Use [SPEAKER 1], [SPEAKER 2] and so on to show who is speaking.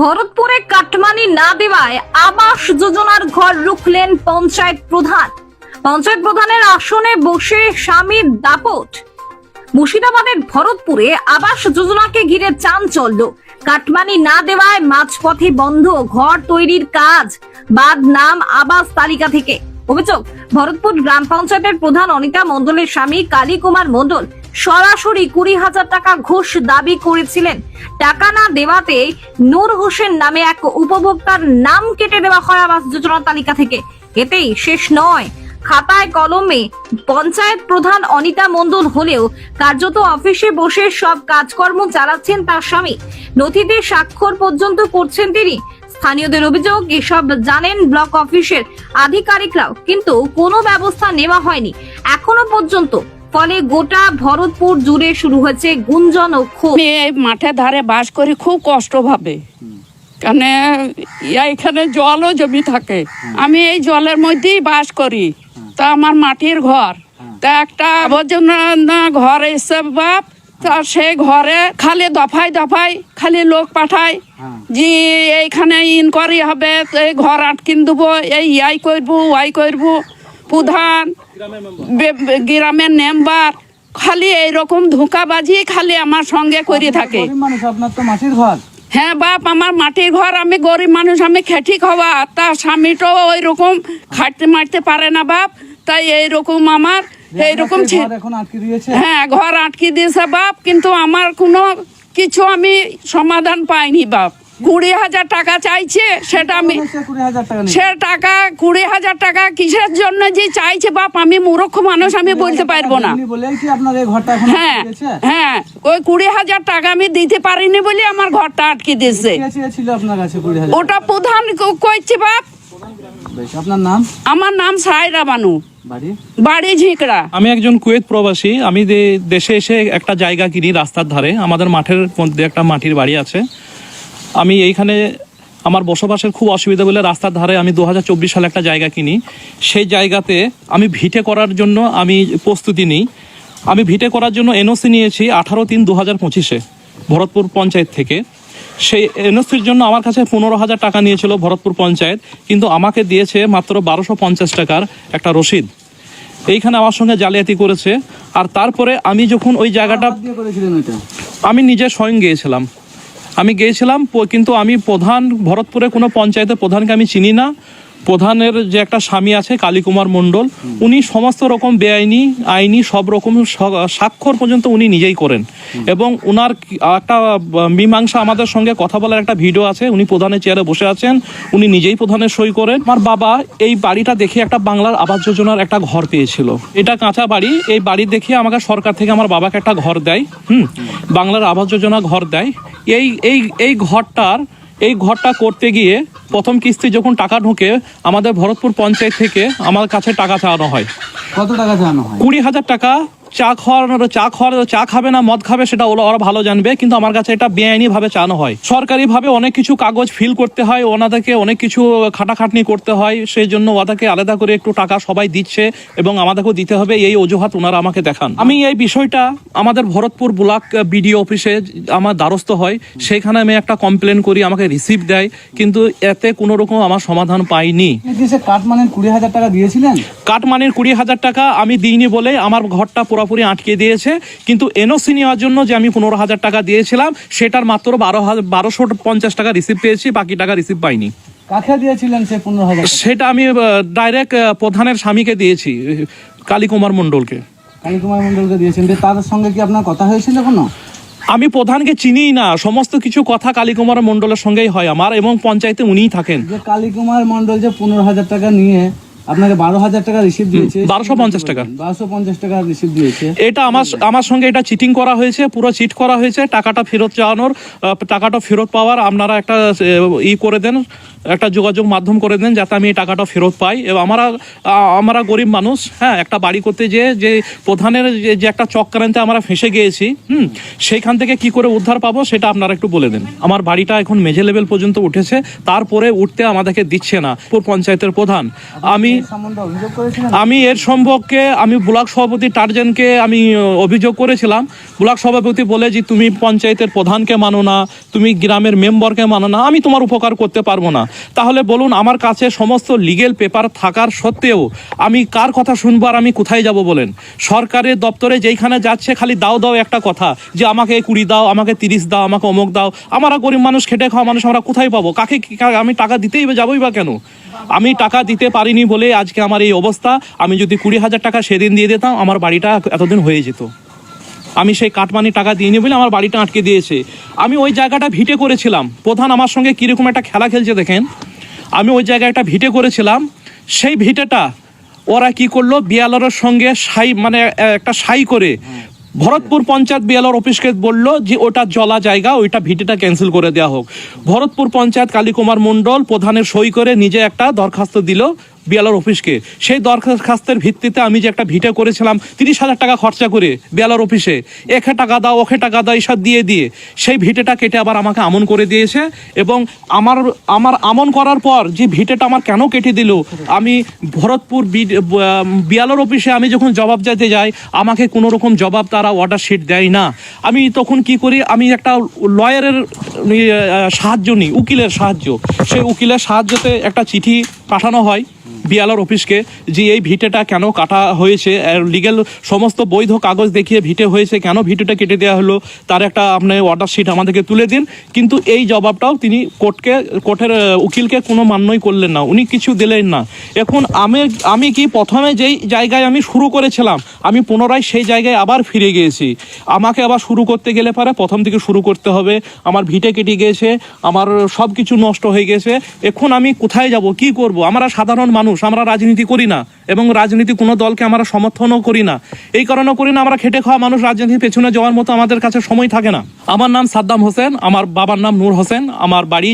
[SPEAKER 1] ভরতপুরে cut money না দেওয়ায় আবাস যোজনার ঘর রুখলেন পঞ্চায়েত প্রধান। পঞ্চায়েত প্রধানের আসনে বসে স্বামীর দাপট। মুর্শিদাবাদের ভরতপুরে আবাস যোজনাকে ঘিরে চাঞ্চল্য। কাটমানি না দেওয়ায় মাঝপথে বন্ধ ঘর তৈরির কাজ। বাদ নাম আবাস তালিকা থেকে। অভিযোগ, ভরতপুর গ্রাম পঞ্চায়েতের প্রধান অনিতা মণ্ডলের স্বামী কালী কুমার মণ্ডল সরাসরি কুড়ি হাজার টাকা ঘুষ দাবি করেছিলেন। টাকা না দেওয়াতে নূর হোসেন নামে এক উপভোক্তার নাম কেটে দেওয়া হয় আবাস যোজনার তালিকা থেকে। এতেই শেষ নয়। খাতায় কলমে পঞ্চায়েত প্রধান অনিতা মণ্ডল হলেও কার্যত অফিসে বসে সব কাজকর্ম চালাচ্ছেন তার স্বামী। নথিতে স্বাক্ষর পর্যন্ত করছেন তিনি। স্থানীয়দের অভিযোগ, এসব জানেন ব্লক অফিসের আধিকারিকরাও, কিন্তু কোনো ব্যবস্থা নেওয়া হয়নি। এখনও পর্যন্ত ফলে গোটা ভরতপুর জুড়ে শুরু হয়েছে গুঞ্জন ও ক্ষোভ।
[SPEAKER 2] মাঠের ধারে বাস করি, খুব কষ্ট ভাবে। কেন এইখানে জলও জমি থাকে। আমি এই জলের মধ্যেই বাস করি। তা আমার মাটির ঘর। তা একটা আবর্জনা ঘর এসে বাপ, তা সেই ঘরে খালি দফায় দফায় খালি লোক পাঠায় যে এইখানে ইনকোয়ারি হবে, এই ঘর আটকিন দেবো, এই ইয়াই করব, ওয়াই করব। প্রধান গ্রামের মেম্বার খালি এইরকম ধোঁকাবাজি খালি আমার সঙ্গে করে থাকে। হ্যাঁ বাপ আমার মাটির ঘর আমি গরিব মানুষ আমি খেটি খাওয়া তার স্বামীটাও ওই রকম খাটতে মারতে পারে না বাপ তাই এইরকম আমার এইরকম হ্যাঁ ঘর আটকে দিয়েছে বাপ কিন্তু আমার কোনো কিছু আমি সমাধান পাইনি বাপ। কুড়ি হাজার টাকা চাইছে সেটা আমি সে টাকা কুড়ি হাজার টাকা কিসের জন্য যে চাইছে বাপ আমি মূর্খ মানুষ আমি বলতে পারব না।
[SPEAKER 3] আপনি বলেই কি আপনার এই ঘরটা এখন
[SPEAKER 2] হ্যাঁ হ্যাঁ ওই কুড়ি হাজার টাকা আমি দিতে পারিনি বলে আমার ঘরটা আটকে দিয়েছে। ওটা প্রধান কইছে বাপ।
[SPEAKER 3] আপনার নাম?
[SPEAKER 2] আমার নাম সায়রা বানু।
[SPEAKER 3] বাড়ি?
[SPEAKER 2] বাড়ি ঝিকড়া।
[SPEAKER 4] আমি একজন কুয়েত প্রবাসী। আমি দে- দেশে এসে একটা জায়গা কিনি রাস্তার ধারে। আমাদের মাঠের মধ্যে একটা মাটির বাড়ি আছে। আমি এইখানে আমার বসবাসের খুব অসুবিধা বলে রাস্তার ধারে আমি দু হাজার চব্বিশ সালে একটা জায়গা কিনি। সেই জায়গাতে আমি ভিটে করার জন্য আমি প্রস্তুতি নিই। আমি ভিটে করার জন্য এনওসি নিয়েছি আঠারো তিন দু হাজার পঁচিশে ভরতপুর পঞ্চায়েত থেকে। সেই এনওসির জন্য আমার কাছে পনেরো হাজার টাকা নিয়েছিল ভরতপুর পঞ্চায়েত কিন্তু আমাকে দিয়েছে মাত্র বারোশো পঞ্চাশ টাকার একটা রসিদ। এইখানে আমার সঙ্গে জালিয়াতি করেছে। আর তারপরে আমি যখন ওই জায়গাটা আমি নিজে স্বয়ং গিয়েছিলাম। আমি গিয়েছিলাম কিন্তু আমি প্রধান ভরতপুরে কোনো পঞ্চায়েতের প্রধানকে আমি চিনি না। প্রধানের যে একটা স্বামী আছে, কালীকুমার মণ্ডল, উনি সমস্ত রকম বেআইনি, আইনি সব রকম স্বাক্ষর পর্যন্ত উনি নিজেই করেন। এবং উনার একটা মীমাংসা আমাদের সঙ্গে কথা বলার একটা ভিডিও আছে, উনি প্রধানের চেয়ারে বসে আছেন, উনি নিজেই প্রধানের সই করেন। আমার বাবা এই বাড়িটা দেখে একটা বাংলার আবাস যোজনার একটা ঘর পেয়েছিল। এটা কাঁচা বাড়ি, এই বাড়ি দেখে আমাকে সরকার থেকে আমার বাবাকে একটা ঘর দেয়, হুম, বাংলার আবাস যোজনা ঘর দেয়। এই এই এই ঘরটার এই ঘরটা করতে গিয়ে প্রথম কিস্তি যখন টাকা ঢুকে আমাদের ভরতপুর পঞ্চায়েত থেকে আমার কাছে টাকা চাওয়ানো হয়।
[SPEAKER 3] কত টাকা চাওয়ানো হয়?
[SPEAKER 4] কুড়ি হাজার টাকা চা খাওয়ার চা খাওয়ার চা খাবে না, মদ খাবে, সেটা ওরা ওরা ভালো জানবে। কিন্তু আমার কাছে এটা বেআইনি ভাবে চানো হয়। সরকারি ভাবে অনেক কিছু কাগজ ফিল করতে হয়, ওনাদেরকে অনেক কিছু খাটাখাটনি করতে হয়, সেই জন্য ওদেরকে আলাদা করে একটু টাকা সবাই দিচ্ছে এবং আমাদেরকেও দিতে হবে। এই অজুহাত ওনারা আমাকে দেখান। আমি এই বিষয়টা আমাদের ভরতপুর ব্লক বিডিও অফিসে আমার দ্বারস্থ হয়। সেখানে আমি একটা কমপ্লেন করি, আমাকে রিসিভ দেয়। কিন্তু এতে কোনো রকম আমার সমাধান পাইনি।
[SPEAKER 3] আপনি কি সে কাঠমানের কুড়ি হাজার টাকা দিয়েছিলেন?
[SPEAKER 4] কাটমানির কুড়ি হাজার টাকা আমি দিইনি বলে আমার ঘরটা পুরোপুরি আটকে দিয়েছে। কিন্তু এনওসি নেওয়ার জন্য যে আমি পনেরো হাজার টাকা দিয়েছিলাম সেটার মাত্র বারো হাজার বারোশো পঞ্চাশ টাকা রিসিভ পেয়েছি বাকি টাকা রিসিভ পাইনি।
[SPEAKER 3] কাকে দিয়েছিলেন সে পনেরো হাজার
[SPEAKER 4] সেটা আমি ডাইরেক্ট প্রধানের স্বামীকে দিয়েছি কালীকুমার মণ্ডলকে।
[SPEAKER 3] কালীকুমার মন্ডলকে দিয়েছেন। দিয়ে তার সঙ্গে কি আপনার কথা হয়েছিল কোনো?
[SPEAKER 4] আমি প্রধানকে চিনিই না সমস্ত কিছু কথা কালীকুমার মণ্ডলের সঙ্গেই হয় আমার এবং পঞ্চায়েতে উনিই থাকেন।
[SPEAKER 3] যে কালীকুমার মন্ডল যে পনেরো হাজার টাকা নিয়ে আপনাকে বারো হাজার টাকা রিসিভ দিয়েছে।
[SPEAKER 4] 1250 টাকা।
[SPEAKER 3] বারোশো পঞ্চাশ টাকা রিসিভ দিয়েছে।
[SPEAKER 4] এটা আমার আমার সঙ্গে এটা চিটিং করা হয়েছে পুরো চিট করা হয়েছে। টাকাটা ফেরত চাওয়ানোর টাকাটা ফেরত পাওয়ার আপনারা একটা ই করে দেন। একটা যোগাযোগ মাধ্যম করে দেন যাতে আমি এই টাকাটা ফেরত পাই। এবং আমরা আমরা গরিব মানুষ হ্যাঁ একটা বাড়ি করতে যেয়ে যে প্রধানের যে- যে একটা চক্রান্তে আমরা ফেঁসে গিয়েছি হুম সেইখান থেকে কি করে উদ্ধার পাবো সেটা আপনারা একটু বলে দেন। আমার বাড়িটা এখন মেঝে লেভেল পর্যন্ত উঠেছে তারপরে উঠতে আমাদেরকে দিচ্ছে না পুর পঞ্চায়েতের প্রধান। আমি আমি এর সম্পর্কে আমি ব্লক সভাপতি টার্জেনকে আমি অভিযোগ করেছিলাম। ব্লক সভাপতি বলে যে তুমি পঞ্চায়েতের প্রধানকে মানো না তুমি গ্রামের মেম্বারকে মানো না আমি তোমার উপকার করতে পারব না। তাহলে বলুন, আমার কাছে সমস্ত লিগেল পেপার থাকার সত্ত্বেও আমি কার কথা শুনব আর আমি কোথায় যাব বলেন? সরকারের দপ্তরে যেইখানে যাচ্ছে খালি দাও দাও একটা কথা, যে আমাকে কুড়ি দাও, আমাকে তিরিশ দাও, আমাকে অমুক দাও, আমরা গরিব মানুষ, খেটে খাওয়া মানুষ, আমরা কোথায় পাবো? কাকে আমি টাকা দিতেই যাবোই বা কেন? আমি টাকা দিতে পারিনি বলে আজকে আমার এই অবস্থা, আমি যদি কুড়ি হাজার টাকা সেদিন দিয়ে দিতাম, আমার বাড়িটা এতদিন হয়ে যেত। আমি সেই কাটমানি টাকা দিইনি বলে আমার বাড়িটা আটকে দিয়েছে। আমি ওই জায়গাটা ভিটে করেছিলাম। প্রধান আমার সঙ্গে কীরকম একটা খেলা খেলছে দেখেন। আমি ওই জায়গায় একটা ভিটে করেছিলাম। সেই ভিটেটা ওরা কি করল? বিয়ালরের সঙ্গে সাই মানে একটা সাই করে ভরতপুর পঞ্চায়েত বিয়ালর অফিসকে বলল যে, ওটা জলা জায়গা, ওইটা ভিটেটা ক্যান্সেল করে দেওয়া হোক। ভরতপুর পঞ্চায়েত কালীকুমার মণ্ডল প্রধানের সই করে নিজে একটা দরখাস্ত দিল। বিয়ালর অফিসকে। সেই দরখাস্তের ভিত্তিতে আমি যে একটা ভিটে করেছিলাম, তিরিশ হাজার টাকা খরচা করে বিয়ালর অফিসে। একে টাকা দাও, ওকে টাকা দাও এইসব দিয়ে দিয়ে। সেই ভিটেটা কেটে আবার আমাকে আমন করে দিয়েছে এবং আমার আমার আমন করার পর যে ভিটেটা আমার কেন কেটে দিল, আমি ভরতপুর বিয়ালর অফিসে আমি যখন জবাব চাইতে যাই, আমাকে কোনো রকম জবাব তারা অর্ডার শিট দেয় না। আমি তখন কি করি, আমি একটা লয়ারের সাহায্য নিই, উকিলের সাহায্য। সেই উকিলের সাহায্যতে একটা চিঠি পাঠানো হয়। বিয়ালার অফিসকে যে এই ভিটেটা কেন কাটা হয়েছে লিগেল সমস্ত বৈধ কাগজ দেখিয়ে ভিটে হয়েছে, কেন ভিটেটা কেটে দেওয়া হলো, তার একটা আপনি অর্ডার শিট আমাদেরকে তুলে দিন। কিন্তু এই জবাবটাও তিনি কোর্টকে, কোর্টের উকিলকে কোনো মান্যই করলেন না, উনি কিছু দিলেন না। এখন আমি আমি কি প্রথমে যেই জায়গায় আমি শুরু করেছিলাম, আমি পুনরায় সেই জায়গায় আবার ফিরে গিয়েছি। আমাকে আবার শুরু করতে গেলে পরে প্রথম থেকে শুরু করতে হবে, আমার ভিটে কেটে গিয়েছে, আমার সব কিছু নষ্ট হয়ে গেছে, এখন আমি কোথায় যাব, কি করব? আমরা সাধারণ মানুষ আমরা রাজনীতি করি না এবং রাজনীতি কোনো দলকে আমরা সমর্থনও করি না। এই কারণে করি না, আমরা খেটে খাওয়া মানুষ রাজনীতির পেছনে যাওয়ার মতো আমাদের কাছে সময় থাকে না। আমার নাম সাদ্দাম হোসেন, আমার বাবার নাম নূর হোসেন, আমার বাড়ি